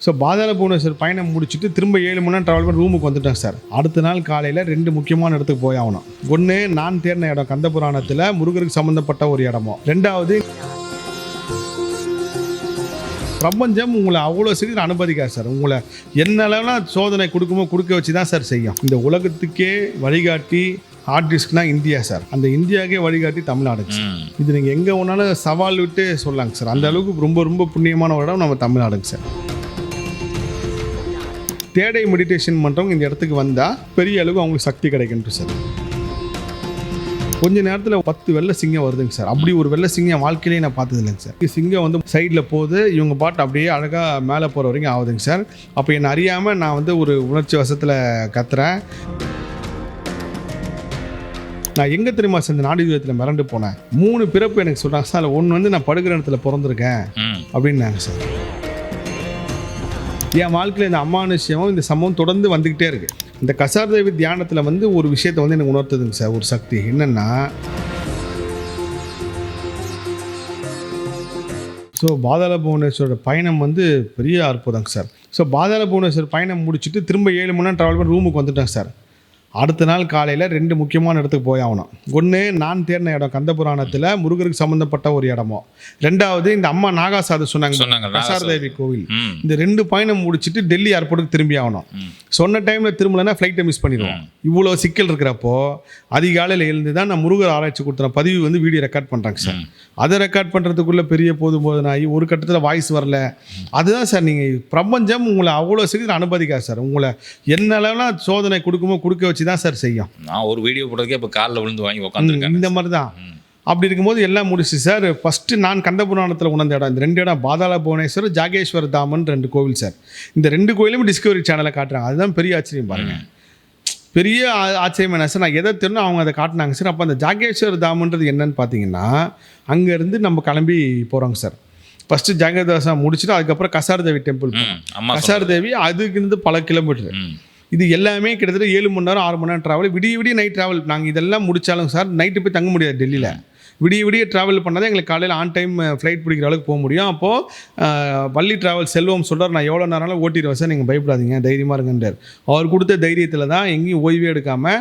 So பாதாள புவனேஸ்வர் பயணம் முடிச்சுட்டு திரும்ப ஏழு மணி நேரம் ட்ராவல் பண்ணி ரூமுக்கு வந்துட்டேன் சார். அடுத்த நாள் காலையில் ரெண்டு முக்கியமான இடத்துக்கு போய் ஆகணும். ஒன்று நான் தேர்ந்த இடம் கந்த புராணத்தில் முருகருக்கு சம்மந்தப்பட்ட ஒரு இடமோ ரெண்டாவது பிரபஞ்சம் உங்களை அவ்வளோ சீக்கிரம் அனுமதிக்காது சார். உங்களை என்னெல்லாம் சோதனை கொடுக்குமோ கொடுக்க வச்சு தான் சார் செய்யும். இந்த உலகத்துக்கே வழிகாட்டி ஹார்ட் டிஸ்க்னா இந்தியா சார். அந்த இந்தியாவுக்கே வழிகாட்டி தமிழ்நாடு சார். இது நீங்கள் எங்கே ஒன்றாலும் சவால் விட்டு சொல்லலாங்க சார். அந்த அளவுக்கு ரொம்ப ரொம்ப புண்ணியமான ஒரு இடம் நம்ம தமிழ்நாடுங்க சார். தேடை மெடிடேஷன் பண்ணுறவங்க இந்த இடத்துக்கு வந்தால் பெரிய அளவுக்கு அவங்களுக்கு சக்தி கிடைக்குன்ட்டு சார் கொஞ்ச நேரத்தில் பத்து வெள்ளை சிங்கம் வருதுங்க சார் அப்படி ஒரு வெள்ளை சிங்கம் என் வாழ்க்கையிலேயே நான் பார்த்தது இல்லைங்க சார் சிங்கம் வந்து சைடில் போகுது இவங்க பாட்டு அப்படியே அழகாக மேலே போகிற வரைக்கும் ஆகுதுங்க சார் அப்போ என்னை அறியாமல் நான் வந்து ஒரு உணர்ச்சி வசத்தில் கத்துறேன். நான் எங்கே தெரியுமா சார் இந்த நாடு விதத்தில் மிரண்டு போனேன். மூணு பிறப்பு எனக்கு சொல்கிறாங்க சார் ஒன்று வந்து நான் படுக்கிற இடத்துல பிறந்திருக்கேன். அப்படின்னாங்க சார் என் வாழ்க்கையில் இந்த அமானுஷ்யமும் இந்த சம்பவம் தொடர்ந்து வந்துக்கிட்டே இருக்கு. இந்த கசார் தேவி தியானத்தில் வந்து ஒரு விஷயத்தை வந்து எனக்கு உணர்த்துதுங்க சார் ஒரு சக்தி. என்னென்னா ஸோ பாதாள புவனேஸ்வரோட பயணம் வந்து பெரிய அற்புதங்க சார். ஸோ பாதாள புவனேஸ்வர் பயணம் முடிச்சுட்டு திரும்ப ஏழு மணி நேரம் ட்ராவல் பண்ணி ரூமுக்கு வந்துட்டேன் சார். அடுத்த நாள் காலையில் ரெண்டு முக்கியமான இடத்துக்கு போய் ஆகணும். ஒன்று நான் தேர்ந்த இடம் கந்த புராணத்தில் முருகருக்கு சம்மந்தப்பட்ட ஒரு இடமோ. ரெண்டாவது இந்த அம்மா நாகாசாது சொன்னாங்க. கசார் தேவி கோவில். இந்த ரெண்டு பயணம் முடிச்சுட்டு டெல்லி ஏர்போர்ட்டுக்கு திரும்பி ஆகணும். சொன்ன டைமில் திரும்பலன்னா ஃப்ளைட்டை மிஸ் பண்ணிடுவோம். இவ்வளோ சிக்கல் இருக்கிறப்போ அதிகாலையில் எழுந்து தான் நான் முருகர் ஆராய்ச்சி கொடுத்துற பதிவு வந்து வீடியோ ரெக்கார்ட் பண்ணுறாங்க சார். அதை ரெக்கார்ட் பண்ணுறதுக்குள்ளே பெரிய போதும் ஆகி ஒரு கட்டத்தில் வாய்ஸ் வரல. அதுதான் சார் நீங்கள் பிரபஞ்சம் உங்களை அவ்வளோ சீக்கிரம் அனுமதிக்காது சார். உங்களை என்னெல்லாம் சோதனை கொடுக்குமோ கொடுக்க வச்சு தான் சார் செய்யும். நான் ஒரு வீடியோ போட்டதுக்கே இப்போ காலில் விழுந்து வாங்கி உட்காந்துருக்கேன் இந்த மாதிரி தான். அப்படி இருக்கும்போது எல்லாம் முடிச்சு சார் ஃபஸ்ட்டு நான் கந்த புராணத்தில் உணர்ந்த இடம் இந்த ரெண்டு இடம் பாதாள புவனேஸ்வர் ஜாகேஸ்வர தாமன் ரெண்டு கோவில் சார். இந்த ரெண்டு கோயிலும் டிஸ்கவரி சேனலில் காட்டுறாங்க. அதுதான் பெரிய ஆச்சரியம் பாருங்க. பெரிய ஆ- ஆச்சரியம் என்ன சார் நான் எதை தெரியும் அவங்க அதை காட்டினாங்க சார். அப்போ அந்த ஜாகேஸ்வர தாமன்றது என்னன்னு பார்த்தீங்கன்னா அங்கேருந்து நம்ம கிளம்பி போகிறோங்க சார். ஃபஸ்ட்டு ஜாகேதாசா முடிச்சுட்டு அதுக்கப்புறம் கசார் தேவி டெம்பிள் கசார் தேவி அதுக்கு இருந்து பல கிலோமீட்டர். இது எல்லாமே கிட்டத்தட்ட ஏழு மணி நேரம் ஆறு மணி நேரம் ட்ராவல் விடிய விடிய நைட் ட்ராவல் நாங்கள் இதெல்லாம் முடித்தாலும் சார் நைட்டு போய் தங்க முடியாது டெல்லியில். விடிய விடிய ட்ராவல் பண்ணால் எங்களுக்கு காலையில் ஆன் டைம் ஃப்ளைட் பிடிக்கிற அளவுக்கு போக முடியும். அப்போது வள்ளி ட்ராவல் செல்வம் சொல்கிறார் நான் எவ்வளோ நேரம்னாலும் ஓட்டிடுவேன் சார் நீங்கள் பயப்படாதீங்க தைரியமாக இருங்கன்றார். அவர் கொடுத்த தைரியத்தில் தான் எங்கேயும் ஓய்வே எடுக்காமல்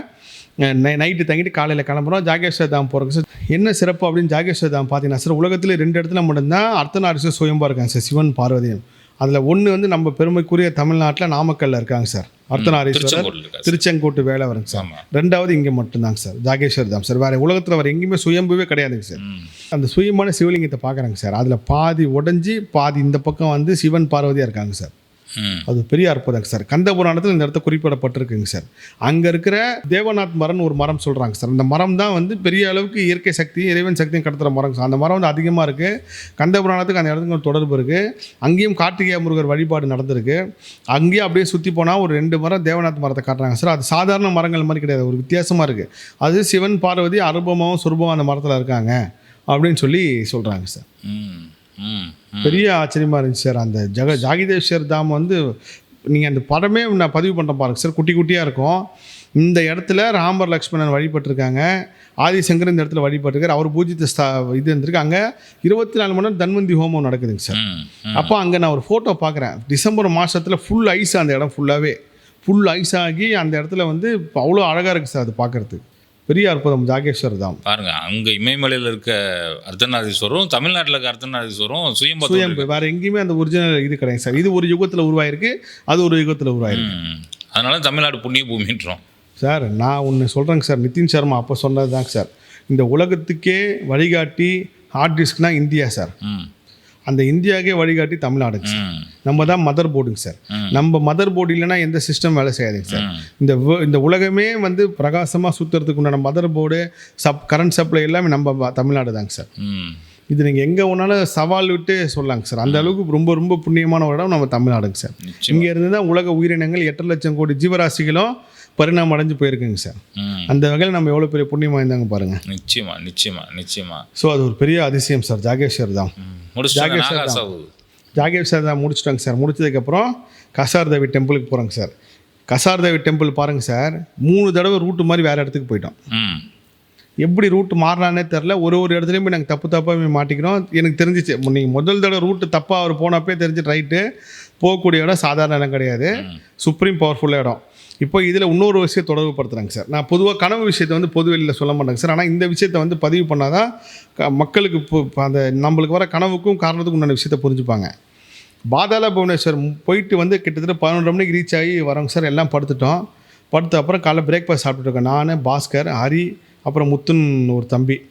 நைட்டு தங்கிட்டு காலையில் கிளம்புறோம். ஜாகேஸ்வர் தாம் போகிறோம் சார் என்ன சிறப்பு அப்படின்னு ஜாகேஸ்வர் தாம் பார்த்தீங்கன்னா சார் உலகத்தில் ரெண்டு இடத்துல மட்டும்தான் அர்த்தநாரீஸ்வரர் சுயம்பாக இருக்காங்க சார் சிவன் பார்வதியும் அதில் ஒன்று வந்து நம்ம பெருமைக்குரிய தமிழ்நாட்டில் நாமக்கல்ல இருக்காங்க சார் அர்த்தநாரீஸ்வரர்? திருச்செங்கோட்டு வேலை வருங்க சார். ரெண்டாவது இங்கே மட்டும்தாங்க சார் ஜாகேஸ்வர் தாம் சார் வேறு உலகத்தில் வர எங்கேயுமே சுயம்புவே கிடையாதுங்க சார். அந்த சுயமான சிவலிங்கத்தை பார்க்குறாங்க சார் அதில் பாதி உடைஞ்சி பாதி இந்த பக்கம் வந்து சிவன் பார்வதியாக இருக்காங்க சார். அது பெரிய அற்புதங்க சார். கந்த புராணத்தில் இந்த இடத்த குறிப்பிடப்பட்டிருக்குங்க சார். அங்கே இருக்கிற தேவநாத் மரம்னு ஒரு மரம் சொல்கிறாங்க சார். அந்த மரம் தான் வந்து பெரிய அளவுக்கு இயற்கை சக்தி இறைவன் சக்தியும் கடத்துகிற மரம் சார். அந்த மரம் வந்து அதிகமாக இருக்குது கந்த புராணத்துக்கு அந்த இடத்துக்கு தொடர்பு இருக்குது அங்கேயும் கார்த்திகேய முருகர் வழிபாடு நடந்திருக்கு. அங்கேயும் அப்படியே சுற்றி போனால் ஒரு ரெண்டு மரம் தேவநாத் மரத்தை காட்டுறாங்க சார். அது சாதாரண மரங்கள் மாதிரி கிடையாது. ஒரு வித்தியாசமாக இருக்குது அது சிவன் பார்வதி அருபமாவும் சுரூபம் அந்த மரத்தில் இருக்காங்க. அப்படின்னு சொல்லி சொல்கிறாங்க சார். ம். ம். பெரிய ஆச்சரியமாக இருந்துச்சு சார். அந்த ஜக ஜாகிதேஸ்வர் தாம் வந்து நீங்கள் அந்த படமே நான் பதிவு பண்ணுற பாருங்க சார். குட்டி குட்டியாக இருக்கும். இந்த இடத்துல ராமர் லக்ஷ்மணன் வழிபட்டிருக்காங்க. ஆதிசங்கர் இந்த இடத்துல வழிபட்டிருக்காரு. அவர் பூஜித்த ஸ்தா இது இருந்திருக்கு. அங்கே இருபத்தி நாலு மணி நேரம் தன்வந்தி ஹோமம் நடக்குதுங்க சார். அப்போ அங்கே நான் ஒரு ஃபோட்டோ பார்க்குறேன். டிசம்பர் மாதத்தில் ஃபுல் ஐஸ் அந்த இடம் ஃபுல்லாகவே ஃபுல் ஐஸ் ஆகி அந்த இடத்துல வந்து அவ்வளோ அழகாக இருக்குது சார் அது பார்க்குறதுக்கு. பெரிய அற்புதம் ஜாகேஸ்வர் தாம் பாருங்க அங்க இமயமலையில் இருக்க அர்த்தநாதீஸ்வரம் தமிழ்நாட்டில் இருக்க அர்த்தநாதீஸ்வரம் சுயம்பத்தூர் சுயம்பு வேற எங்கேயுமே அந்த ஒரிஜினல் இது கிடையாது சார். இது ஒரு யுகத்தில் உருவாயிருக்கு அது ஒரு யுகத்தில் உருவாயிருக்கு. அதனால தமிழ்நாடு புண்ணிய பூமின்றோம். சார் நான் ஒன்று சொல்கிறேங்க சார் நிதின் சர்மா அப்போ சொன்னது தாங்க சார். இந்த உலகத்துக்கே வழிகாட்டி ஹார்ட் டிஸ்க்னா இந்தியா சார். அந்த இந்தியாவுக்கே வழிகாட்டி தமிழ்நாடுங்க சார். நம்ம தான் மதர் போர்டுங்க சார். நம்ம மதர் போர்டு இல்லைன்னா எந்த சிஸ்டம் வேலை செய்யாதுங்க சார். இந்த இந்த உலகமே வந்து பிரகாசமாக சுற்றுறதுக்கு உண்டான mother board sub current supply எல்லாமே நம்ம தமிழ்நாடு தாங்க சார். இது நீங்கள் எங்கே ஒன்றாலும் சவால் விட்டு சொல்லலாங்க சார். அந்த அளவுக்கு ரொம்ப ரொம்ப புண்ணியமான ஒரு இடம் நம்ம தமிழ்நாடுங்க சார். இங்கே இருந்து தான் உலக உயிரினங்கள் எட்டு லட்சம் கோடி ஜீவராசிகளும் பரிணாமம் அடைஞ்சு போயிருக்குங்க சார். அந்த வகையில் நம்ம எவ்வளோ பெரிய புண்ணியம் வாய்ந்தாங்க பாருங்க. நிச்சயமா நிச்சயமா நிச்சயமா. ஸோ அது ஒரு பெரிய அதிசயம் சார். ஜாகேஸ்வர் தான். முடிச்சிட்டாங்க. நாகாசாவு ஜாகேஸ்வர் தான். முடிச்சிட்டாங்க சார். முடிச்சதுக்கப்புறம் கசார் தேவி டெம்பிளுக்கு போகிறோங்க சார். கசார் தேவி டெம்பிள் பாருங்க சார். மூணு தடவை ரூட்டு மாதிரி வேறு இடத்துக்கு போயிட்டோம். எப்படி ரூட் மாறினானே தெரில ஒரு ஒரு இடத்துலையும் போய் நாங்கள் தப்பு தப்பாக மாட்டிக்கிறோம். எனக்கு தெரிஞ்சிச்சு. நீங்கள் முதல் தடவை ரூட்டு தப்பாக அவர் போனப்பே தெரிஞ்சு ரைட்டு போகக்கூடிய இடம் சாதாரண இடம் கிடையாது. சுப்ரீம் பவர்ஃபுல்லாக இடம். இப்போ இதில் இன்னொரு விஷயம் தொடர்புப்படுத்துகிறாங்க சார். நான் பொதுவாக கனவு விஷயத்தை வந்து பொதுவெளியில் சொல்ல மாட்டேங்க சார். ஆனால் இந்த விஷயத்தை வந்து பதிவு பண்ணாதான் க- மக்களுக்கு இப்போ இப்போ அந்த நம்மளுக்கு வர கனவுக்கும் காரணத்துக்கும் உண்டான விஷயத்தை புரிஞ்சுப்பாங்க. பாதாள புவனேஸ்வர் போயிட்டு வந்து கிட்டத்தட்ட பதினொன்று மணிக்கு ரீச் ஆகி வரோங்க சார். எல்லாம் படுத்துட்டோம். படுத்த அப்புறம் காலைல பிரேக்ஃபாஸ்ட் சாப்பிட்டுருக்கேன் நான் பாஸ்கர் ஹரி அப்புறம் முத்துன்னு ஒரு தம்பி.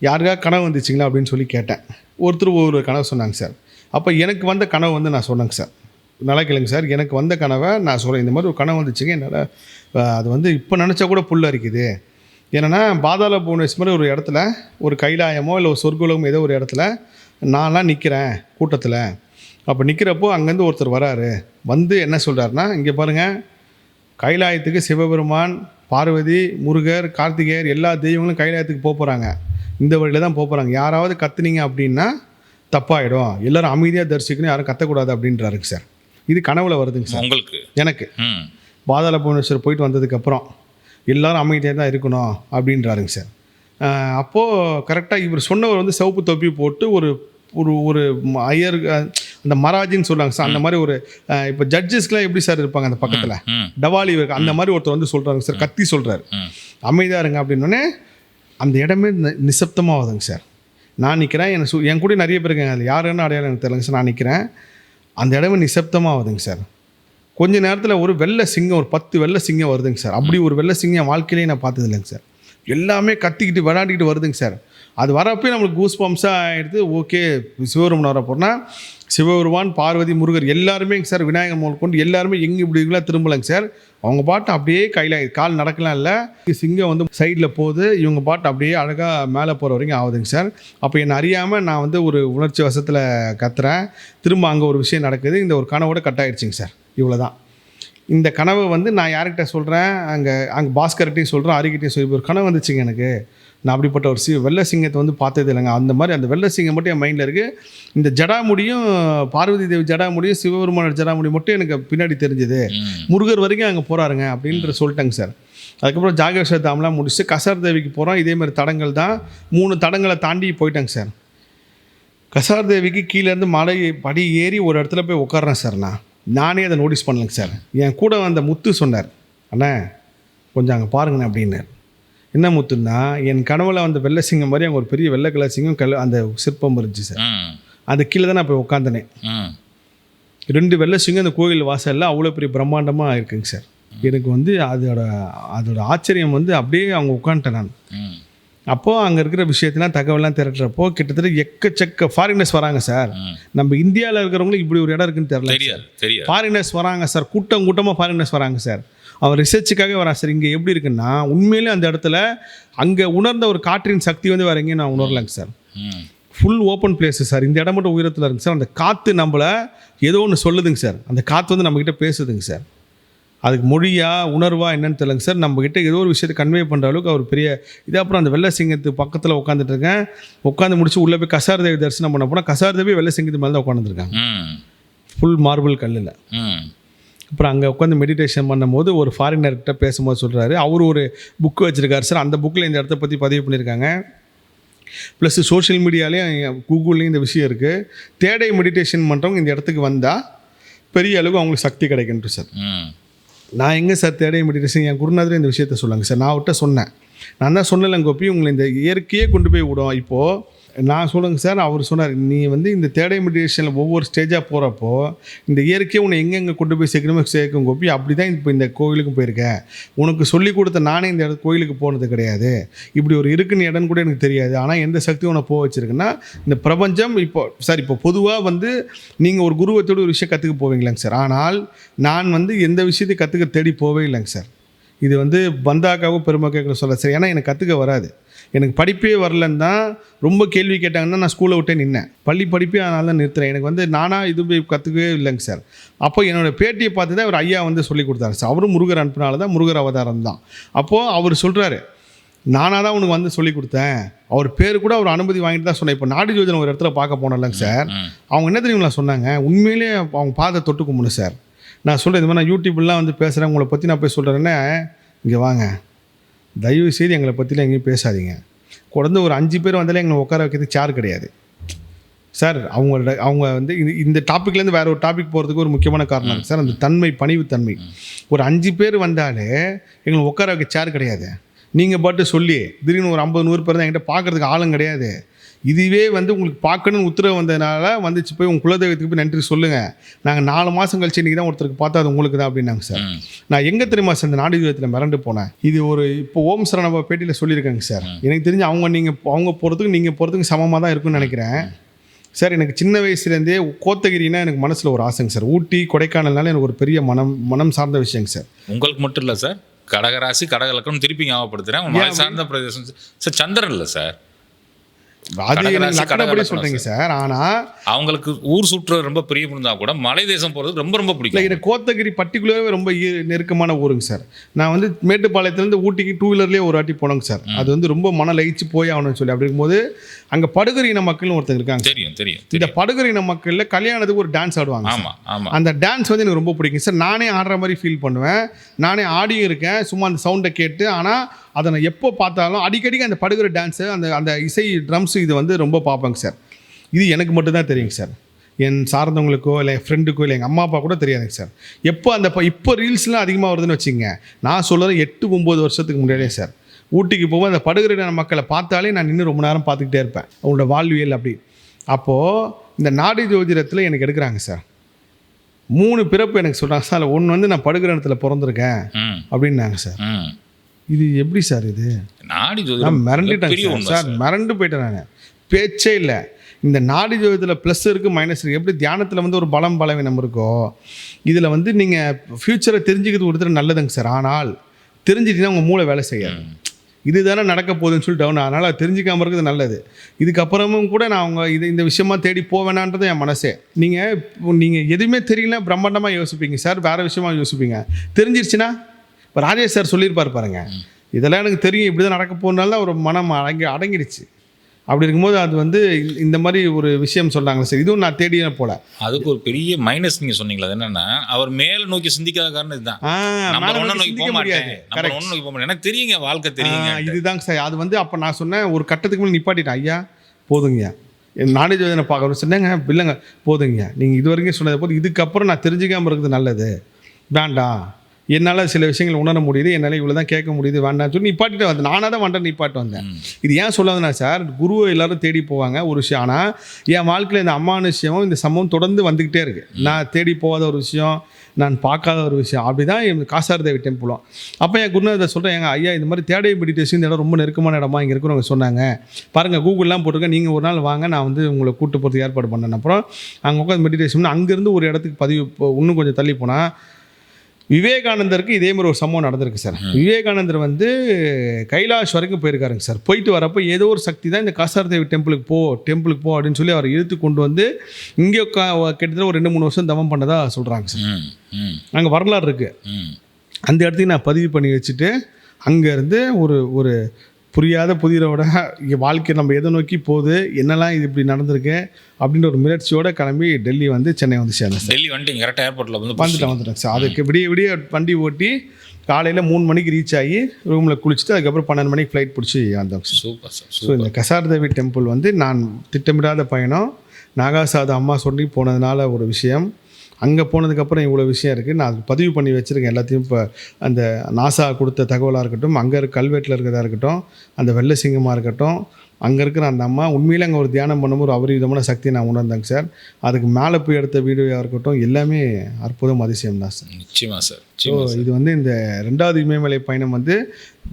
யாருக்கா கனவு வந்துச்சிங்களா அப்படின்னு சொல்லி கேட்டேன். ஒருத்தர் ஒரு கனவு சொன்னாங்க சார். அப்போ எனக்கு வந்த கனவு வந்து நான் சொன்னேங்க சார். நல்லா கேளுங்க சார். எனக்கு வந்த கனவை நான் சொல்கிறேன் இந்த மாதிரி ஒரு கனவு வந்துச்சுங்க. என்னால் அது வந்து இப்போ நினச்சா கூட புல் அரிக்குது. என்னென்னா பாதாள மாதிரி ஒரு இடத்துல ஒரு கைலாயமோ இல்லை ஒரு சொர்க்குலகமோ ஏதோ ஒரு இடத்துல நான்லாம் நிற்கிறேன் கூட்டத்தில். அப்போ நிற்கிறப்போ அங்கேருந்து ஒருத்தர் வராரு. வந்து என்ன சொல்கிறாருன்னா இங்கே பாருங்கள் கைலாயத்துக்கு சிவபெருமான் பார்வதி முருகர் கார்த்திகேயர் எல்லா தெய்வங்களும் கைலாயத்துக்கு போக போகிறாங்க இந்த வழியில் தான் போக போகிறாங்க யாராவது கத்துனீங்க அப்படின்னா தப்பாயிடும். எல்லாரும் அமைதியாக தரிசிக்கணும். யாரும் கத்தக்கூடாது அப்படின்றாருங்க சார். இது கனவுல வருதுங்க சார். உங்களுக்கு? எனக்கு. பாதாள புவனேஸ்வர் போயிட்டு வந்ததுக்கப்புறம் எல்லாரும் அமைதியாக தான் இருக்கணும் அப்படின்றாருங்க சார். அப்போது கரெக்டாக இவர் சொன்னவர் வந்து சிவப்பு தொப்பி போட்டு ஒரு ஒரு ஒரு ஐயர் அந்த மராஜின்னு சொல்லுவாங்க சார். அந்த மாதிரி ஒரு இப்போ ஜட்ஜஸ்க்குலாம் எப்படி சார் இருப்பாங்க அந்த பக்கத்தில்? டவாலி இருக்கு அந்த மாதிரி ஒருத்தர் வந்து சொல்கிறாங்க சார். கத்தி சொல்கிறாரு அமைதியாக இருங்க அப்படின்னோடனே அந்த இடமே நி- நிசப்தமா ஆகுதுங்க சார். நான் நிற்கிறேன் என் சு என் கூட நிறைய பேர் இருக்காங்க. அதில் யாருன்னு அடையாளம் எனக்கு தெரியலங்க சார். நான் நிற்கிறேன் அந்த இடமே நிசப்தமாக ஆகுதுங்க சார். கொஞ்ச நேரத்தில் ஒரு வெள்ளை சிங்கம் ஒரு பத்து வெள்ளை சிங்கம் வருதுங்க சார். அப்படி ஒரு வெள்ளை சிங்கம் என் வாழ்க்கையிலே நான் பார்த்தது இல்லைங்க சார். எல்லாமே கத்திக்கிட்டு விளையாடிக்கிட்டு வருதுங்க சார். அது வரப்போ நம்மளுக்கு கூஸ் பம்ப்ஸாக ஆகிடுது ஓகே சிவபெருமன் வரப்போனா சிவபெருமான் பார்வதி முருகர் எல்லாருமே சார் விநாயகர் முதல் கொண்டு எல்லாருமே எங்கே இப்படி இருக்கலாம் திரும்பலைங்க சார். அவங்க பாட்டு அப்படியே கையில் கால் நடக்கலாம் இல்லை. சிங்கம் வந்து சைடில் போகுது. இவங்க பாட்டு அப்படியே அழகாக மேலே போகிற வரைக்கும் ஆகுதுங்க சார். அப்போ என்னை அறியாமல் நான் வந்து ஒரு உணர்ச்சி வசத்தில் கத்துறேன். திரும்ப அங்கே ஒரு விஷயம் நடக்குது. இந்த ஒரு கனவோட கட் ஆகிடுச்சிங்க சார். இவ்வளோ தான் இந்த கனவை வந்து நான் யார்கிட்ட சொல்கிறேன் அங்கே அங்கே பாஸ்கர்கிட்டையும் சொல்கிறேன் அரிக்கிட்டையும் சொல்லி ஒரு கனவு வந்துச்சுங்க எனக்கு. நான் அப்படிப்பட்ட ஒரு சி வெள்ளை சிங்கத்தை வந்து பார்த்தது இல்லைங்க. அந்த மாதிரி அந்த வெள்ளை சிங்கம் மட்டும் என் மைண்டில் இருக்குது இந்த ஜடாமுடியும் பார்வதி தேவி ஜடாமுடியும் சிவபெருமானோட ஜடாமுடி மட்டும் எனக்கு பின்னாடி தெரிஞ்சுது. முருகர் வரைக்கும் அங்கே போகிறாருங்க அப்படின்ற சொல்லிட்டாங்க சார். அதுக்கப்புறம் ஜாகேஸ்வர தாம்லாம் முடிச்சுட்டு கசார் தேவிக்கு போகிறோம் இதே மாதிரி தடங்கள் தான். மூணு தடங்களை தாண்டி போயிட்டாங்க சார். கசார் தேவிக்கு கீழேருந்து மலை படி ஏறி ஒரு இடத்துல போய் உட்கார்றேன் சார் நான். நானே அதை நோட்டீஸ் பண்ணலைங்க சார். என் கூட வந்த முத்து சொன்னார் அண்ணா கொஞ்சம் அங்கே பாருங்கண்ணே அப்படின்னார் என்ன முத்துன்னா என் கனவுல வந்த வெள்ளை சிங்கம் மாதிரி அங்கே ஒரு பெரிய வெள்ளை கலர் சிங்கம் கல் அந்த சிற்பம் இருந்துச்சு சார். ம். அந்த கீழே தான் நான் போய் உட்காந்தனேன் ரெண்டு வெள்ளை சிங்கம் அந்த கோயில் வாசல்ல அவ்வளோ பெரிய பிரம்மாண்டமாக இருக்குங்க சார். எனக்கு வந்து அதோட அதோட ஆச்சரியம் வந்து அப்படியே அவங்க உட்காந்துட்டேன் நான். அப்போது அங்கே இருக்கிற விஷயத்தெல்லாம் தகவலாம் திரட்டுறப்போ கிட்டத்தட்ட எக்கச்சக்க ஃபாரினர்ஸ் வராங்க சார். நம்ம இந்தியாவில் இருக்கிறவங்களுக்கு இப்படி ஒரு இடம் இருக்குன்னு தெரியல ஃபாரினர்ஸ் வராங்க சார். கூட்டம் கூட்டமாக ஃபாரினர்ஸ் வராங்க சார். அவன் ரிசர்ச்சுக்காக வரான் சார் இங்கே எப்படி இருக்குன்னா உண்மையிலே அந்த இடத்துல அங்கே உணர்ந்த ஒரு காற்றின் சக்தி வந்து வேற எங்கேயும் நான் உணரலைங்க sir. Full open place sir. இந்த இடம் மட்டும் உயரத்தில் இருக்குங்க சார். அந்த காற்று நம்மளை ஏதோ ஒன்று சொல்லுதுங்க சார். அந்த காற்று வந்து நம்மக்கிட்ட பேசுதுங்க சார். அதுக்கு மொழியா உணர்வா என்னன்னு தெரியலங்க சார். நம்மக்கிட்ட ஏதோ ஒரு விஷயத்தை கன்வே பண்ணுற அளவுக்கு அவர் பெரிய இது அப்புறம் அந்த வெள்ளை சிங்கத்து பக்கத்தில் உட்காந்துட்டு இருக்கேன். உட்காந்து முடிச்சு உள்ளே போய் கசார் தேவி தரிசனம் பண்ண போனால் கசார் தேவி வெள்ளை சிங்கத்து மேலே தான் உட்காந்துருக்காங்க ஃபுல் மார்பிள் கல்லில். அப்புறம் அங்கே உட்காந்து மெடிடேஷன் பண்ணும்போது ஒரு ஃபாரினர்கிட்ட பேசும்போது சொல்கிறாரு அவர் ஒரு புக்கு வச்சுருக்காரு. சார் அந்த புக்கில் இந்த இடத்த பற்றி பதிவு பண்ணியிருக்காங்க ப்ளஸ் சோஷியல் மீடியாலேயும் கூகுள்லேயும் இந்த விஷயம் இருக்குது தேடை மெடிடேஷன் பண்ணுறவங்க இந்த இடத்துக்கு வந்தால் பெரிய அளவுக்கு அவங்களுக்கு சக்தி கிடைக்குன்ட்டு சார். நான் எங்கே சார் தேடை மெடிடேஷன் என் குருநாதரே இந்த விஷயத்த சொல்லுங்க சார். நான் அவர்கிட்ட சொன்னேன். நான் தான் சொன்னல கோப்பி உங்களை இந்த இயற்கையே கொண்டு போய் விடும். இப்போது நான் சொல்லுங்க சார் அவர் சொன்னார் நீ வந்து இந்த தேடை மெடிடேஷனில் ஒவ்வொரு ஸ்டேஜாக போகிறப்போ இந்த இயற்கையை உன்னை எங்கெங்கே கொண்டு போய் சேர்க்கணுமோ சேர்க்கும் கோப்பி அப்படி தான் இப்போ இந்த கோவிலுக்கும் போயிருக்கேன் உனக்கு சொல்லி கொடுத்த நானே இந்த இடத்து கோயிலுக்கு போனது கிடையாது. இப்படி ஒரு இருக்குன்னு இடம் கூட எனக்கு தெரியாது. ஆனால் எந்த சக்தி உன்னை போக வச்சிருக்குன்னா இந்த பிரபஞ்சம் இப்போ சார் இப்போ பொதுவாக வந்து நீங்கள் ஒரு குருவத்தோட ஒரு விஷயம் கற்றுக்க போவீங்களாங்க சார். ஆனால் நான் வந்து எந்த விஷயத்தையும் கற்றுக்க தேடி போவே இல்லைங்க சார். இது வந்து பந்தாக்காவோ பெருமாக்காவோ சொல்ல சார். ஏன்னா எனக்கு கற்றுக்க வராது. எனக்கு படிப்பே வரலன்னு தான் ரொம்ப கேள்வி கேட்டாங்கன்னா நான் ஸ்கூலை விட்டே நின்னேன். பள்ளி படிப்பே அதனால தான் நிறுத்துறேன். எனக்கு வந்து நானாக இது போய் கற்றுக்கவே இல்லைங்க சார். அப்போ என்னோட பேட்டியை பார்த்து தான் அவர் ஐயா வந்து சொல்லி கொடுத்தாரு சார். அவரும் முருகர் அனுப்பினால தான் முருகர் அவதாரம் தான். அப்போது அவர் சொல்கிறாரு நானாக தான் உனக்கு வந்து சொல்லி கொடுத்தேன். அவர் பேர் கூட அவர் அனுமதி வாங்கிட்டு தான் சொன்னேன். இப்போ நாடு ஜோதிடம் ஒரு இடத்துல பார்க்க போனேன்லங்க சார். அவங்க என்ன தெரியுங்களா சொன்னாங்க? உண்மையிலே அவங்க பாதை தொட்டு கும்பிடு சார். நான் சொல்கிறேன் இந்த மாதிரி நான் யூடியூப்லாம் வந்து பேசுகிறேன் உங்களை பற்றி நான் போய் சொல்கிறேன்னே இங்கே வாங்க. தயவு செய்து எங்களை பற்றிலாம் எங்கேயும் பேசாதீங்க. குறைந்த ஒரு அஞ்சு பேர் வந்தாலே எங்களை உட்கார வைக்கிறதுக்கு சேர் கிடையாது. சார் அவங்களோட அவங்க வந்து இந்த- இந்த டாப்பிக்லேருந்து வேற ஒரு டாபிக் போகிறதுக்கு ஒரு முக்கியமான காரணம் சார் அந்த தன்மை பணிவு தன்மை. ஒரு அஞ்சு பேர் வந்தாலே எங்களை உட்கார வைக்க சேர் கிடையாது. நீங்கள் பாட்டு சொல்லி திடீர்னு ஒரு ஐம்பது நூறு பேர் தான் என்கிட்ட பார்க்கறதுக்கு ஆளும் கிடையாது. இதுவே வந்து உங்களுக்கு பார்க்கணும்னு உத்தரவு வந்ததுனால வந்துச்சு. போய் உங்கள் குலதெய்வத்துக்கு போய் நன்றி சொல்லுங்கள் நாங்கள் நாலு மாதம் கழிச்சு இன்றைக்கி தான் ஒருத்தருக்கு பார்த்தா அது உங்களுக்கு தான் அப்படின்னாங்க சார். நான் எங்கே தெரியுமா சார் இந்த நாடு ஜீவிதத்தில் மிரண்டு போனேன்? இது ஒரு இப்போ ஓம் சரணபா பேட்டியில் சொல்லியிருக்காங்க சார். எனக்கு தெரிஞ்சு அவங்க நீங்கள் அவங்க போகிறதுக்கு நீங்கள் போகிறதுக்கு சமமாக தான் இருக்கும்னு நினைக்கிறேன். சார் எனக்கு சின்ன வயசுலேருந்தே கோத்தகிரினா எனக்கு மனசில் ஒரு ஆசைங்க சார். ஊட்டி கொடைக்கானல்னால எனக்கு ஒரு பெரிய மனம் மனம் சார்ந்த விஷயங்க சார். உங்களுக்கு மட்டும் இல்லை சார். கடகராசி கடகலக்கணம் திருப்பி ஞாபகப்படுத்துறேன். மலை சார்ந்த பிரதேசம். சார் சந்திரன் இல்லை சார். அது எனக்கு சொல்கிறீங்க சார். ஆனால் அவங்களுக்கு ஊர் சுற்றுறது ரொம்ப பிரியம் இருந்தா கூட மலை தேசம் போறது ரொம்ப ரொம்ப பிடிக்கும். இது கோத்தகிரி பர்டிகுலராகவே ரொம்ப நெருக்கமான ஊருங்க சார். நான் வந்து மேட்டுப்பாளையத்துலேருந்து ஊட்டிக்கு டூ வீலர்லேயே ஒரு வாட்டி போனோங்க சார். அது வந்து ரொம்ப மன லயிச்சு போய் ஆகணும்னு சொல்லி. அப்படி இருக்கும்போது அங்கே படுகர் இன மக்கள்னு ஒருத்தங்க இருக்காங்க தெரியும் தெரியும் இந்த படுகர் இன மக்களில் கல்யாணத்துக்கு ஒரு டான்ஸ் ஆடுவாங்க சார். ஆமா ஆமா. அந்த டான்ஸ் வந்து எனக்கு ரொம்ப பிடிக்கும் சார். நானே ஆடுற மாதிரி ஃபீல் பண்ணுவேன். நானே ஆடியும் இருக்கேன். சும்மா அந்த சவுண்டை கேட்டு. ஆனால் அதை நான் எப்போ பார்த்தாலும் அடிக்கடிக்கு அந்த படுகிற டான்ஸு அந்த அந்த இசை ட்ரம்ஸ் இது வந்து ரொம்ப பார்ப்பேங்க சார். இது எனக்கு மட்டும்தான் தெரியுங்க சார். என் சார்ந்தவங்களுக்கோ இல்லை என் ஃப்ரெண்டுக்கோ இல்லை எங்கள் அம்மா அப்பா கூட தெரியாதுங்க சார். எப்போ அந்த இப்போ ரீல்ஸ்லாம் அதிகமாக வருதுன்னு வச்சுங்க நான் சொல்கிறது எட்டு ஒம்பது வருஷத்துக்கு முன்னாடியே சார். ஊட்டிக்கு போகும்போது அந்த படுகிற மக்களை பார்த்தாலே நான் நின்று ரொம்ப நேரம் பார்த்துக்கிட்டே இருப்பேன். அவங்களோட வாழ்வியல் அப்படி. அப்போது இந்த நாடி ஜோதிடத்தில் எனக்கு எடுக்கிறாங்க சார். மூணு பிறப்பு எனக்கு சொல்கிறாங்க சார். ஒன்று வந்து நான் படுகிற இடத்துல பிறந்திருக்கேன் அப்படின்னாங்க சார். இது எப்படி சார் இது? நாடி நான் ஜோதிடம் மிரண்டுட்டேன் சார். மிரண்டு போயிட்டேன் நான். பேச்சே இல்லை. இந்த நாடி ஜோதிடத்தில் ப்ளஸ் இருக்குது மைனஸ் இருக்குது எப்படி தியானத்தில் வந்து ஒரு பலம் பலவீனம் இருக்கோ இதில் வந்து நீங்கள் ஃப்யூச்சரை தெரிஞ்சுக்கிறது ஒருத்தர் நல்லதுங்க சார். ஆனால் தெரிஞ்சிட்டீங்கன்னா உங்கள் மூளை வேலை செய்யாது. இதுதானே நடக்க போகுதுன்னு சொல்லிட்டு அவன் அதனால் அது தெரிஞ்சிக்காம இருக்கிறது நல்லது. இதுக்கப்புறமும் கூட நான் அவங்க இது இந்த விஷயமா தேடி போவேனான்றது என் மனசே. நீங்கள் நீங்கள் எதுவுமே தெரியல பிரம்மாண்டமாக யோசிப்பீங்க சார். வேறு விஷயமா யோசிப்பீங்க. தெரிஞ்சிருச்சுன்னா இப்போ ராஜேஷ் சார் சொல்லியிருப்பார் பாருங்க. இதெல்லாம் எனக்கு தெரியும். இப்படி தான் நடக்க போனால ஒரு மனம் அடங்கி அடங்கிடுச்சு. அப்படி இருக்கும்போது அது வந்து இந்த- மாதிரி ஒரு விஷயம் சொல்கிறாங்க சார். இதுவும் நான் தேடிய போல. அதுக்கு ஒரு பெரிய மைனஸ் நீங்க சொன்னீங்களா அது என்னன்னா அவர் மேல நோக்கி சிந்திக்காத காரணம் இதுதான். நம்ம நோக்கி போக மாட்டேன். நோக்கி போக எனக்கு தெரியுங்க வாழ்க்கை தெரியுங்க இதுதாங்க சார். அது வந்து அப்போ நான் சொன்னேன் ஒரு கட்டத்துக்கு மேலே நிப்பாட்டிட்டேன். ஐயா போதுங்கய்யா என் நாலேஜ் வந்து நான் பார்க்குறேன் சொன்னேங்க இல்லைங்க. போதுங்கய்யா நீங்கள் இது வரைக்கும் சொன்னது போது இதுக்கப்புறம் நான் தெரிஞ்சுக்காம இருக்கிறது நல்லது. வேண்டாம். என்னால் சில விஷயங்கள் உணர முடியுது என்னால் இவ்வளோ தான் கேட்க முடியுது வேண்டாம்னு சொல்லி நிப்பாட்டிட்டு வந்தேன். நானாக தான் வண்டேன் நிப்பாட்டு வந்தேன். இது ஏன் சொல்லாதுன்னா சார் குருவை எல்லாரும் தேடி போவாங்க ஒரு விஷயம். ஆனால் என் வாழ்க்கையில் இந்த அம்மான விஷயம் இந்த சம்பவம் தொடர்ந்து வந்துக்கிட்டே இருக்கு. நான் தேடி போகாத ஒரு விஷயம் நான் பார்க்காத ஒரு விஷயம். அப்படி தான் என் காசார் தேவி டெம்பிளும் அப்போ என் குருநாதர் சொல்கிறேன் எங்க ஐயா இந்த மாதிரி தேடை மெடிடேஷன் இந்த இடம் ரொம்ப நெருக்கமான இடமா இங்கே இருக்கிறவங்க சொன்னாங்க. பாருங்கள் கூகுள்லாம் போட்டிருக்கேன். நீங்கள் ஒரு நாள் வாங்க நான் வந்து உங்களை கூட்டு போகிறதுக்கு ஏற்பாடு பண்ணேன் அப்புறம் அங்கே உட்காந்து மெடிடேஷன் அங்கேருந்து ஒரு இடத்துக்கு பதிவு இன்னும் கொஞ்சம் தள்ளி போனால் விவேகானந்தருக்கு இதே மாதிரி ஒரு சம்பவம் நடந்திருக்கு சார். விவேகானந்தர் வந்து கைலாஷ் வரைக்கும் போயிருக்காருங்க சார். போயிட்டு வரப்போ ஏதோ ஒரு சக்தி தான் இந்த காசார் தேவி டெம்பிளுக்கு போ டெம்பிளுக்கு போ அப்படின்னு சொல்லி அவர் இழுத்து கொண்டு வந்து இங்கே கிட்டத்தட்ட ஒரு ரெண்டு மூணு வருஷம் தவம் பண்ணதா சொல்கிறாங்க சார். அங்கே வரலாறு இருக்குது அந்த இடத்துக்கு நான் பதிவு பண்ணி வச்சுட்டு அங்கேருந்து ஒரு ஒரு புரியாத புதிரோட இங்கே வாழ்க்கை நம்ம எதை நோக்கி போகுது என்னெல்லாம் இது இப்படி நடந்திருக்கு அப்படின்ற ஒரு முயற்சியோட கிளம்பி டெல்லி வந்து சென்னை வந்து சேர்ந்தேன் சார். டெல்லி வந்துட்டீங்க கரெக்டாக ஏர்போர்ட்டில் வந்து வந்துட்டேன் வந்துட்டேன் சார். அதுக்கு விடிய விடிய வண்டி ஓட்டி காலையில் மூணு மணிக்கு ரீச் ஆகி ரூமில் குளிச்சுட்டு அதுக்கப்புறம் பன்னெண்டு மணிக்கு ஃப்ளைட் பிடிச்சி வந்தோம் சூப்பர் சார் ஸோ இந்த கசார் தேவி டெம்பிள் வந்து நான் திட்டமிடாத பயணம். நாகாசாத அம்மா சொல்லி போனதுனால ஒரு விஷயம். அங்கே போனதுக்கப்புறம் இவ்வளோ விஷயம் இருக்குது நான் பதிவு பண்ணி வச்சுருக்கேன். எல்லாத்தையும் இப்போ அந்த நாசா கொடுத்த தகவலாக இருக்கட்டும் அங்கே இருக்க கல்வெட்டில் இருக்கிறதா இருக்கட்டும் அந்த வெள்ளை சிங்கமாக இருக்கட்டும் அங்கே இருக்கிற அந்த அம்மா உண்மையிலே அங்கே ஒரு தியானம் பண்ணும்போது ஒரு அபரிவிதமான சக்தியை நான் உணர்ந்தேங்க சார். அதுக்கு மேலே போய் எடுத்த வீடியோவாக இருக்கட்டும் எல்லாமே அற்புதம் அதிசயம் தான் சார். நிச்சயமா சார் ஸோ இது வந்து இந்த ரெண்டாவது இமயமலை பயணம் வந்து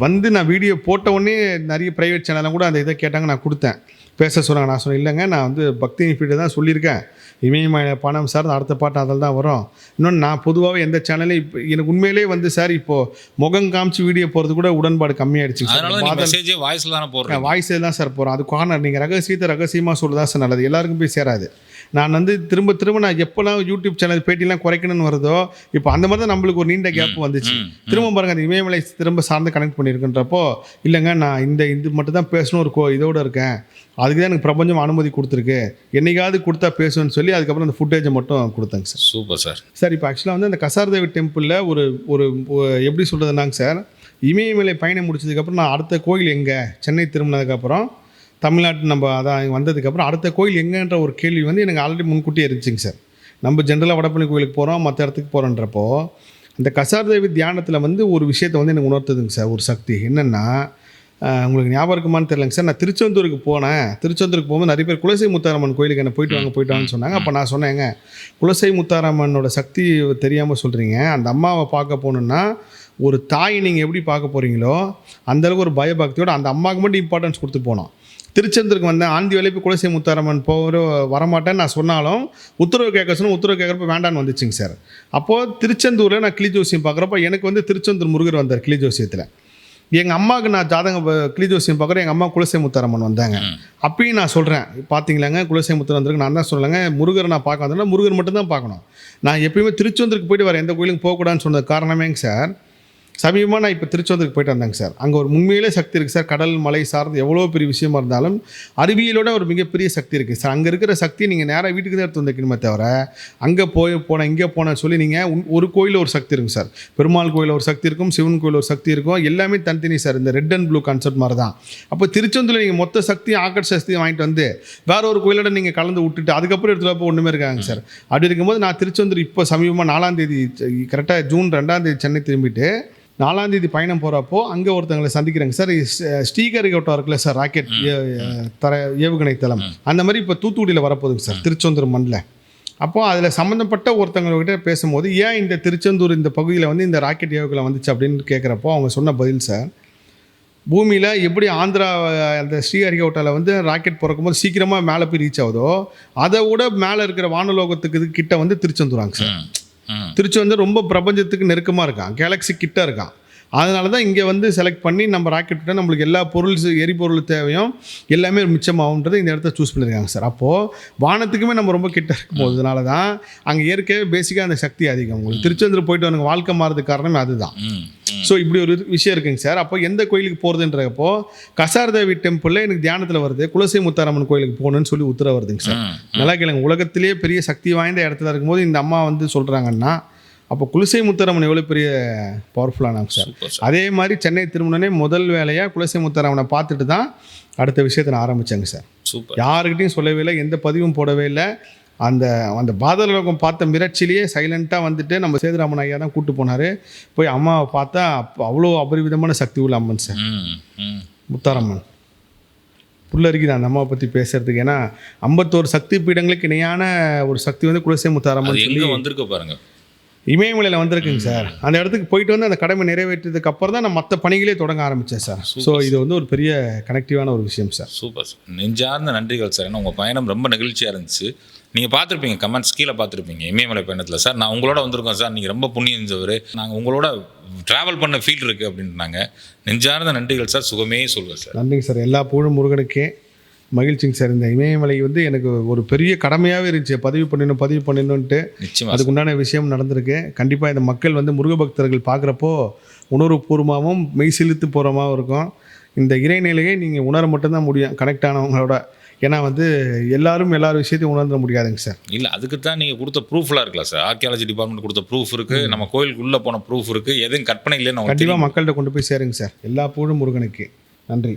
வந்து நான் வீடியோ போட்ட உடனே நிறைய ப்ரைவேட் சேனல்லாம் கூட அந்த இதை கேட்டாங்க நான் கொடுத்தேன். பேச சொன்னாங்க. நான் சொன்னேன் இல்லைங்க நான் வந்து பக்தி ஃபீல்டு தான் சொல்லியிருக்கேன். இமயமலை பணம் சார் அடுத்த பாட்டு அதில் தான் வரும். இன்னொன்று நான் பொதுவாகவே எந்த சேனலையும் இப்போ எனக்கு உண்மையிலே வந்து சார் இப்போது முகம் காமிச்சு வீடியோ போகிறது கூட உடன்பாடு கம்மியாயிடுச்சு. வாய்ஸ்ல தானே போடுறேன் வாய்ஸ் தான் சார் போகிறோம் அது கார்னர் நீங்கள் ரகசியத்தை ரகசியமாக சொல்லுதா சார் நல்லது. எல்லாருக்கும் போய் சேராது. நான் வந்து திரும்ப திரும்ப நான் எப்போல்லாம் யூடியூப் சேனல் பேட்டிலாம் குறைக்கணும்னு வருதோ இப்போ அந்த மாதிரி தான் நம்மளுக்கு ஒரு நீண்ட கேப் வந்துச்சு. திரும்ப பாருங்க அந்த இமயமலை திரும்ப சார்ந்து கனெக்ட் பண்ணியிருக்குன்றப்போ இல்லைங்க நான் இந்த இது மட்டும் தான் பேசணும் ஒரு கோ இதோட இருக்கேன். அதுக்கு தான் எனக்கு பிரபஞ்சம் அனுமதி கொடுத்துருக்கு. என்னைக்காவது கொடுத்தா பேசுவேன்னு சொல்லி அதுக்கப்புறம் அந்த ஃபுட்டேஜை மட்டும் கொடுத்தேங்க சார். Super sir. சார் இப்போ ஆக்சுவலாக வந்து அந்த கசார் தேவி டெம்பிளில் ஒரு ஒரு ஒரு எப்படி சொல்கிறதுனாங்க சார் இமயமலை பயணம் முடிச்சதுக்கப்புறம் நான் அடுத்த கோயில் எங்கே சென்னை திரும்பினதுக்கப்புறம் தமிழ்நாட்டு நம்ம அதான் வந்ததுக்கப்புறம் அடுத்த கோயில் எங்கன்ற ஒரு கேள்வி வந்து எனக்கு ஆல்ரெடி முன்கூட்டியே இருந்துச்சுங்க சார். நம்ம ஜென்ரலாக வடப்பள்ளி கோயிலுக்கு போகிறோம் மற்ற இடத்துக்கு போகிறோன்றப்போ அந்த கசார்தேவி தியானத்தில் வந்து ஒரு விஷயத்தை வந்து எனக்கு உணர்த்துதுங்க சார் ஒரு சக்தி. என்னென்னா உங்களுக்கு ஞாபகம் இருக்குமான்னு தெரியலங்க சார். நான் திருச்செந்தூருக்கு போனேன். திருச்செந்தூருக்கு போகும்போது நிறைய பேர் குலசை முத்தாரம்மன் கோயிலுக்கு என்ன போயிட்டு வாங்க போயிட்டு வாங்கன்னு சொன்னாங்க. அப்போ நான் சொன்னேங்க குலசை முத்தாரம்மனோட சக்தி தெரியாமல் சொல்கிறீங்க அந்த அம்மாவை பார்க்க போகணுன்னா ஒரு தாயை நீங்கள் எப்படி பார்க்க போகிறீங்களோ அந்தளவுக்கு ஒரு பயபக்தியோட அந்த அம்மாவுக்கு மட்டும் இம்பார்ட்டன்ஸ் கொடுத்து போனோம். திருச்செந்தூருக்கு வந்தேன். ஆந்தி வேலை போய் குலசை முத்தாரம்மன் போகிற வரமாட்டேன்னு நான் சொன்னாலும் உத்தரவு கேட்க சொன்ன உத்தரவு கேட்குறப்ப வேண்டான்னு வந்துச்சுங்க சார். அப்போது திருச்செந்தூரில் நான் கிளி ஜோசியம் பார்க்குறப்ப எனக்கு வந்து திருச்செந்தூர் முருகர் வந்தார் கிளி ஜோசியத்தில். எங்கள் அம்மாவுக்கு நான் ஜாதகம் கிளி ஜோசியம் பார்க்குறேன் எங்கள் அம்மா குலசை முத்தாரம்மன் வந்தாங்க. அப்பயும் நான் சொல்கிறேன் பார்த்தீங்களாங்க குலசை முத்தர் வந்திருக்கு. நான் தான் சொல்லலைங்க முருகரை நான் பார்க்க வந்தேன்னா முருகர் மட்டும்தான் பார்க்கணும். நான் எப்பயுமே திருச்செந்தூருக்கு போயிட்டு வர எந்த கோயிலுக்கும் போகக்கூடாதுன்னு சொன்னது காரணமேங்க சார். சமீபமாக நான் இப்போ திருச்செந்தூருக்கு போயிட்டு வந்தேங்க சார். அங்கே ஒரு உண்மையிலே சக்தி இருக்குது சார். கடல் மலை சார்ந்து எவ்வளோ பெரிய விஷயமா இருந்தாலும் அறிவியலோட ஒரு மிகப்பெரிய சக்தி இருக்குது சார். அங்கே இருக்கிற சக்தி நீங்கள் நேராக வீட்டுக்கு தான் எடுத்து வந்துக்கணுமே தவிர அங்கே போய் போனேன் இங்கே போனேன்னு சொல்லி நீங்கள் ஒரு கோயிலில் ஒரு சக்தி இருக்கும் சார். பெருமாள் கோயிலில் ஒரு சக்தி இருக்கும் சிவன் கோயில் ஒரு சக்தி இருக்கும். எல்லாமே தனித்தனி சார். இந்த ரெட் அண்ட் ப்ளூ கான்செப்ட் மாதிரி தான் அப்போ திருச்செந்தூரில் நீங்கள் மொத்த சக்தியும் ஆக்கட் சக்தியும் வாங்கிட்டு வந்து வேற ஒரு கோயிலோட நீங்கள் கலந்து விட்டுட்டு அதுக்கப்புறம் எடுத்துல போய் ஒன்றுமே இருக்காங்க சார். அப்படி இருக்கும்போது நான் திருச்செந்தூர் இப்போ சமீபமாக நாலாம் தேதி கரெக்டாக ஜூன் ரெண்டாம் தேதி சென்னை திரும்பிட்டு நாலாம் தேதி பயணம் போகிறப்போ அங்கே ஒருத்தங்களை சந்திக்கிறேங்க. சார் ஸ்ரீகரிகோட்டம் இருக்குல்ல சார் ராக்கெட் தர ஏவுகணை தளம். அந்த மாதிரி இப்போ தூத்துக்குடியில் வரப்போகுதுங்க சார் திருச்செந்தூர் மண்ணில் அப்போது அதில் சம்மந்தப்பட்ட ஒருத்தவங்ககிட்ட பேசும்போது ஏன் இந்த திருச்செந்தூர் இந்த பகுதியில் வந்து இந்த ராக்கெட் ஏவுகணை வந்துச்சு? அப்படின்னு கேட்குறப்போ அவங்க சொன்ன பதில் சார் பூமியில் எப்படி ஆந்திரா அந்த ஸ்ரீஹரிகோட்டாவில் வந்து ராக்கெட் பிறக்கும்போது சீக்கிரமாக மேலே போய் ரீச் ஆகுதோ அதை விட மேலே இருக்கிற வானலோகத்துக்கு கிட்ட வந்து திருச்செந்தூராங்க சார். திருச்சி வந்து ரொம்ப பிரபஞ்சத்துக்கு நெருக்கமாக இருக்கான். கேலக்ஸி கிட்ட இருக்கான். அதனால தான் இங்கே வந்து செலக்ட் பண்ணி நம்ம ராக்கெட் விட்டால் நம்மளுக்கு எல்லா பொருள் எரிபொருள் தேவையும் எல்லாமே மிச்சமாகுன்றது இந்த இடத்த சூஸ் பண்ணியிருக்காங்க சார் அப்போது வானத்துக்குமே நம்ம ரொம்ப கிட்ட இருக்கும் போதுனால தான் அங்கே இயற்கையாக பேசிக்காக அந்த சக்தி அதிகம். உங்களுக்கு திருச்செந்தூர் போயிட்டு வந்து வாழ்க்கை மாறதுக்கு காரணமே அதுதான். ஸோ இப்படி ஒரு விஷயம் இருக்குங்க சார் அப்போ எந்த கோயிலுக்கு போகிறதுன்றப்போ கசார்தேவி டெம்பிளில் எனக்கு தியானத்தில் வருது குலசை முத்தாரம்மன் கோயிலுக்கு போகணுன்னு சொல்லி உத்தரவு வருதுங்க சார் நல்லா கேளுங்க. உலகத்திலேயே பெரிய சக்தி வாய்ந்த இடத்துல இருக்கும்போது இந்த அம்மா வந்து சொல்கிறாங்கன்னா அப்போ குலசை முத்தரமன் எவ்வளோ பெரிய பவர்ஃபுல்லானாங்க சார் அதே மாதிரி சென்னை திருமணனே முதல் வேலையாக குலசை முத்தரமனை பார்த்துட்டு தான் அடுத்த விஷயத்தை நான் ஆரம்பித்தேங்க சார் சூப்பர் யாருக்கிட்டையும் சொல்லவே இல்லை எந்த பதிவும் போடவே இல்லை. அந்த அந்த பாதலோகம் பார்த்த மிரட்சிலேயே சைலண்ட்டாக வந்துட்டு நம்ம சேதுராமன் ஐயா தான் கூட்டு போனார். போய் அம்மாவை பார்த்தா அப்போ அவ்வளோ அபரிவிதமான சக்தி உள்ள அம்மன் சார். முத்தாரம்மன். புல்லரிக்குது அந்த அம்மாவை பற்றி பேசுறதுக்கு. ஏன்னா ஐம்பத்தோரு சக்தி பீடங்களுக்கு இணையான ஒரு சக்தி வந்து குலசை முத்தாரம்மன் சொல்லி வந்திருக்க பாருங்க. இமயமலையில் வந்திருக்குங்க சார். அந்த இடத்துக்கு போயிட்டு வந்து அந்த கடமை நிறைவேற்றதுக்கு அப்புறம் தான் நான் மற்ற பணிகளே தொடங்க ஆரம்பித்தேன் சார். ஸோ இது வந்து ஒரு பெரிய கனெக்டிவான ஒரு விஷயம் சார். Super sir. நெஞ்சார்ந்த நன்றிகள் சார். ஏன்னா உங்கள் பயணம் ரொம்ப நெகிழ்ச்சியாக இருந்துச்சு. நீங்கள் பார்த்துருப்பீங்க கமெண்ட்ஸ் கீழே பார்த்துருப்பீங்க இமயமலை பயணத்தில் சார். நான் உங்களோட வந்திருக்கோம் சார். நீங்கள் ரொம்ப புண்ணியம் செஞ்சவர் நாங்கள் உங்களோட ட்ராவல் பண்ண ஃபீல் இருக்குது அப்படின்றாங்க நெஞ்சார்ந்த நன்றிகள் சார். சுகமே சொல்லுவேன் சார். நன்றிங்க சார். எல்லா புகழும் முருகனுக்கே. மகிழ்ச்சிங்க சார் இந்த இமயமலை வந்து எனக்கு ஒரு பெரிய கடமையாகவே இருந்துச்சு. பதிவு பண்ணணும் பதிவு நிச்சயமாக அதுக்கு உண்டான விஷயம் நடந்திருக்கு. கண்டிப்பாக இந்த மக்கள் வந்து முருக பக்தர்கள் பார்க்குறப்போ உணர்வுபூர்வமாகவும் மெய் சிலுத்து போகிறமாகவும் இருக்கும். இந்த இறைநிலையை நீங்கள் உணர மட்டும்தான் முடியும் கனெக்ட் ஆனவங்களோட. ஏன்னா வந்து எல்லாரும் எல்லா விஷயத்தையும் உணர்ந்துட முடியாதுங்க சார். இல்லை அதுக்கு தான் நீங்கள் கொடுத்த ப்ரூஃப்லாம் இருக்கலாம் சார். ஆர்கியாலஜி டிபார்ட்மெண்ட் கொடுத்த ப்ரூஃப் இருக்குது நம்ம கோயிலுக்குள்ளே போன ப்ரூஃப் இருக்குது எதுவும் கற்பனை இல்லைன்னு கண்டிப்பாக மக்கள்கிட்ட கொண்டு போய் சேருங்க சார். எல்லா புகழும் முருகனுக்கு. நன்றி.